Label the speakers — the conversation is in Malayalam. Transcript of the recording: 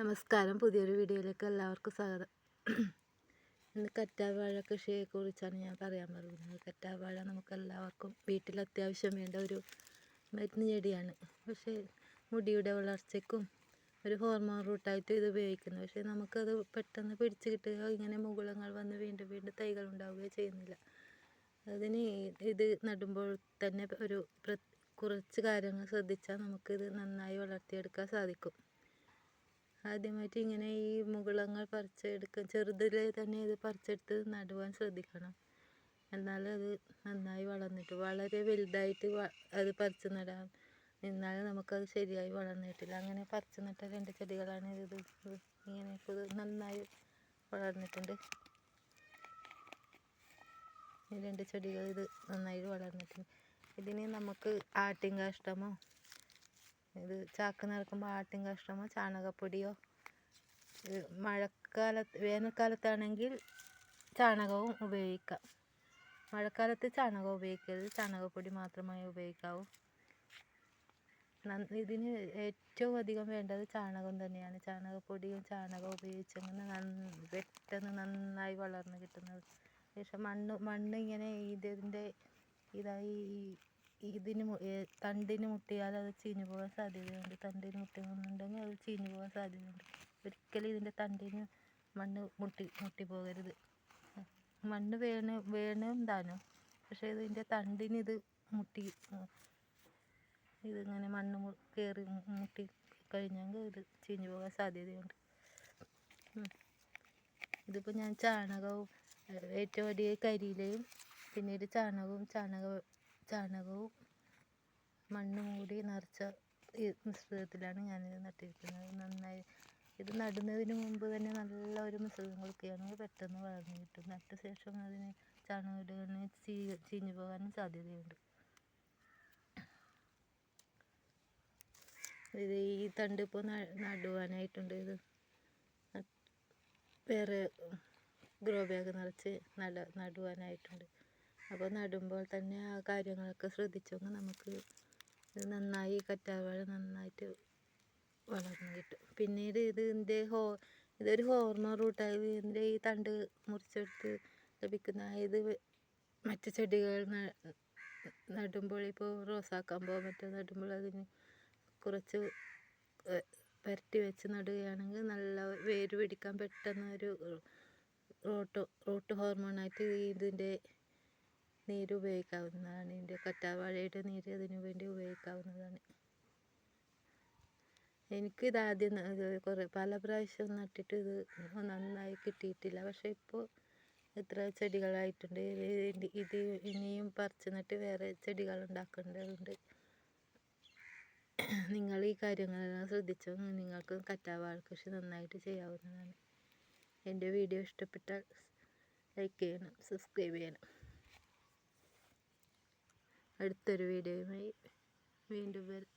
Speaker 1: നമസ്കാരം പുതിയൊരു വീഡിയോയിലേക്ക് എല്ലാവർക്കും സ്വാഗതം ഇന്ന് കറ്റാവാഴ കുറിച്ചാണ് ഞാൻ പറയാൻ പോകുന്നത് കറ്റാവാഴ നമുക്കെല്ലാവർക്കും വീട്ടിൽ അത്യാവശ്യം വേണ്ട ഒരു മരുന്ന് ചെടിയാണ് പക്ഷേ മുടിയുടെ വളർച്ചയ്ക്കും ഒരു ഹോർമോൺ റൂട്ടായിട്ട് ഇത് ഉപയോഗിക്കുന്നു പക്ഷേ നമുക്കത് പെട്ടെന്ന് പിടിച്ച് കിട്ടുകയോ ഇങ്ങനെ മുകുളങ്ങൾ വന്ന് വീണ്ടും വീണ്ടും തൈകൾ ഉണ്ടാവുകയോ ചെയ്യുന്നില്ല അതിന് ഇത് നടുമ്പോൾ തന്നെ ഒരു കുറച്ച് കാര്യങ്ങൾ ശ്രദ്ധിച്ചാൽ നമുക്കിത് നന്നായി വളർത്തിയെടുക്കാൻ സാധിക്കും ആദ്യമായിട്ട് ഇങ്ങനെ ഈ മുകുളങ്ങ പറിച്ചെടുക്കുക ചെറുതിലെ തന്നെ ഇത് പറിച്ചെടുത്ത് നടുവാൻ ശ്രദ്ധിക്കണം എന്നാലേ അത് നന്നായി വളർന്നിട്ട് വളരെ വലുതായിട്ട് അത് പറിച്ച് നടാം എന്നാലും നമുക്കത് ശരിയായി വളർന്നിട്ടില്ല അങ്ങനെ പറിച്ച് നട്ട രണ്ട് ചെടികളാണ് ഇത് ഇങ്ങനെ നന്നായി വളർന്നിട്ടുണ്ട് ഈ രണ്ട് ചെടികൾ ഇത് നന്നായി വളർന്നിട്ടുണ്ട് ഇതിന് നമുക്ക് ആട്ടിൻ കാഷ്ടമോ ഇത് ചാക്ക് നിറക്കുമ്പോൾ ആട്ടിൻ കഷ്ണമോ ചാണകപ്പൊടിയോ മഴക്കാലത്ത് വേനൽക്കാലത്താണെങ്കിൽ ചാണകവും ഉപയോഗിക്കാം മഴക്കാലത്ത് ചാണകം ഉപയോഗിക്കരുത് ചാണകപ്പൊടി മാത്രമേ ഉപയോഗിക്കാവൂ ഇതിന് ഏറ്റവും അധികം വേണ്ടത് ചാണകം തന്നെയാണ് ചാണകപ്പൊടിയും ചാണകവും ഉപയോഗിച്ചെങ്കിൽ നന്ന പെട്ടെന്ന് നന്നായി വളർന്നു കിട്ടുന്നത് ശേഷം മണ്ണ് മണ്ണ് ഇങ്ങനെ ഇതിൻ്റെ ഇതായി ഈ ഇതിന് തണ്ടിന് മുട്ടിയാൽ അത് ചീഞ്ഞു പോകാൻ സാധ്യതയുണ്ട് തണ്ടിന് മുട്ടുന്നുണ്ടെങ്കിൽ അത് ചീഞ്ഞു പോകാൻ സാധ്യതയുണ്ട് ഒരിക്കലും ഇതിൻ്റെ തണ്ടിന് മണ്ണ് മുട്ടി മുട്ടി പോകരുത് മണ്ണ് വീണ് വീണും താനും പക്ഷേ ഇതിൻ്റെ തണ്ടിന് ഇത് മുട്ടി ഇതിങ്ങനെ മണ്ണ് കയറി മുട്ടി കഴിഞ്ഞെങ്കിൽ ഇത് ചീഞ്ഞു പോകാൻ സാധ്യതയുണ്ട് ഇതിപ്പോൾ ഞാൻ ചാണകവും ഏറ്റവും വലിയ കരിയിലയും പിന്നീട് ചാണകവും ചാണക ചാണകവും മണ്ണും കൂടി നിറച്ച ഈ മിശ്രിതത്തിലാണ് ഞാനിത് നട്ടിരിക്കുന്നത് നന്നായി ഇത് നടുന്നതിന് മുമ്പ് തന്നെ നല്ല ഒരു മിശ്രിതം കൊടുക്കുകയാണെങ്കിൽ പെട്ടെന്ന് വളർന്നു കിട്ടും നട്ട ശേഷം അതിന് ചാണകം ഇടുകയാണെങ്കിൽ ചീ ചീഞ്ഞു പോകാനും സാധ്യതയുണ്ട് ഇത് ഈ തണ്ട് ഇപ്പോൾ നടുവാനായിട്ടുണ്ട് ഇത് വേറെ ഗ്രോ ബാഗ് നിറച്ച് നട നടുവാനായിട്ടുണ്ട് അപ്പോൾ നടുമ്പോൾ തന്നെ ആ കാര്യങ്ങളൊക്കെ ശ്രദ്ധിച്ചെങ്കിൽ നമുക്ക് ഇത് നന്നായി കറ്റാർവാഴ നന്നായിട്ട് വളർന്നു കിട്ടും പിന്നീട് ഇത് ഇതിൻ്റെ ഹോ ഇതൊരു ഹോർമോൺ റൂട്ടായത് ഇതിൻ്റെ ഈ തണ്ട് മുറിച്ചെടുത്ത് ലഭിക്കുന്ന ഇത് മറ്റു ചെടികൾ നടുമ്പോൾ ഇപ്പോൾ റോസാക്കമ്പോ മറ്റോ നടുമ്പോൾ അതിന് കുറച്ച് പുരട്ടി വെച്ച് നടുകയാണെങ്കിൽ നല്ല വേര് പിടിക്കാൻ പെട്ടെന്ന് ഒരു റോട്ട് റൂട്ട് ഹോർമോണായിട്ട് ഇതിൻ്റെ നീര് ഉപയോഗിക്കാവുന്നതാണ് ഇതിൻ്റെ കറ്റാർവാഴയുടെ നീര് അതിനു വേണ്ടി ഉപയോഗിക്കാവുന്നതാണ് ആദ്യം കുറേ പല പ്രാവശ്യം നട്ടിട്ട് ഇത് നന്നായി കിട്ടിയിട്ടില്ല പക്ഷേ ഇപ്പോൾ എത്ര ചെടികളായിട്ടുണ്ട് ഇത് ഇനിയും പറിച്ച് നട്ട് വേറെ ചെടികൾ ഉണ്ടാക്കേണ്ടതുണ്ട് നിങ്ങൾ ഈ കാര്യങ്ങളെല്ലാം ശ്രദ്ധിച്ചാൽ നിങ്ങൾക്ക് കറ്റാവാഴ കൃഷി നന്നായിട്ട് ചെയ്യാവുന്നതാണ് എൻ്റെ വീഡിയോ ഇഷ്ടപ്പെട്ടാൽ ലൈക്ക് ചെയ്യണം സബ്സ്ക്രൈബ് ചെയ്യണം അടുത്തൊരു വീഡിയോയുമായി വീണ്ടും വരും